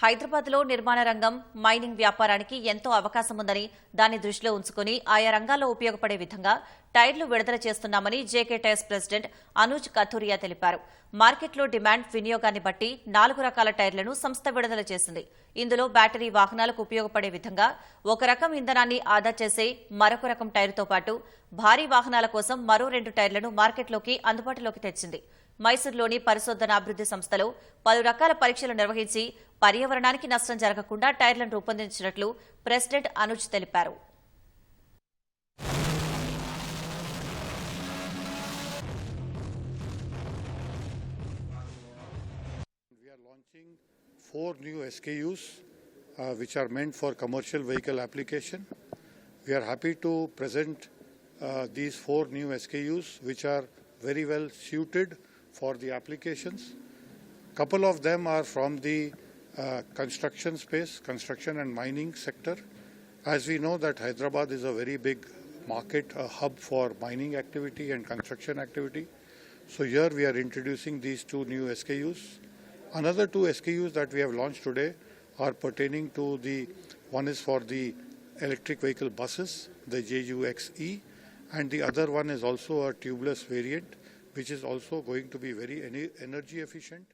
హైదరాబాద్లో నిర్మాణ రంగం మైనింగ్ వ్యాపారానికి ఎంతో అవకాశం ఉందని దాన్ని దృష్టిలో ఉంచుకుని ఆయా రంగాల్లో ఉపయోగపడే విధంగా టైర్లు విడుదల చేస్తున్నామని JK tyres president Anuj Kathuria తెలిపారు. మార్కెట్లో డిమాండ్ వినియోగాన్ని బట్టి నాలుగు రకాల టైర్లను సంస్థ విడుదల చేసింది. ఇందులో బ్యాటరీ వాహనాలకు ఉపయోగపడే విధంగా ఒక రకం ఇంధనాన్ని ఆదా చేసే మరొక రకం టైరుతో పాటు భారీ వాహనాల కోసం మరో రెండు టైర్లను మార్కెట్లోకి అందుబాటులోకి తెచ్చింది. మైసూరులోని పరిశోధన అభివృద్ది సంస్థలో పలు రకాల పరీక్షలు నిర్వహించి పర్యావరణానికి నష్టం జరగకుండా టైర్లను రూపొందించినట్లు ప్రెసిడెంట్ అనుజ్ తెలిపారు four new SKUs uh, which are meant for commercial vehicle application. We are happy to present uh, these four new SKUs which are very well suited for the applications. Couple of them are from the uh, construction space, construction and mining sector. As we know that Hyderabad is a very big market, a hub for mining activity and construction activity. So here we are introducing these two new SKUs. Another two SKUs that we have launched today are pertaining to the one is for the electric vehicle buses, the JUXE, and the other one is also a tubeless variant, which is also going to be very ener- energy efficient.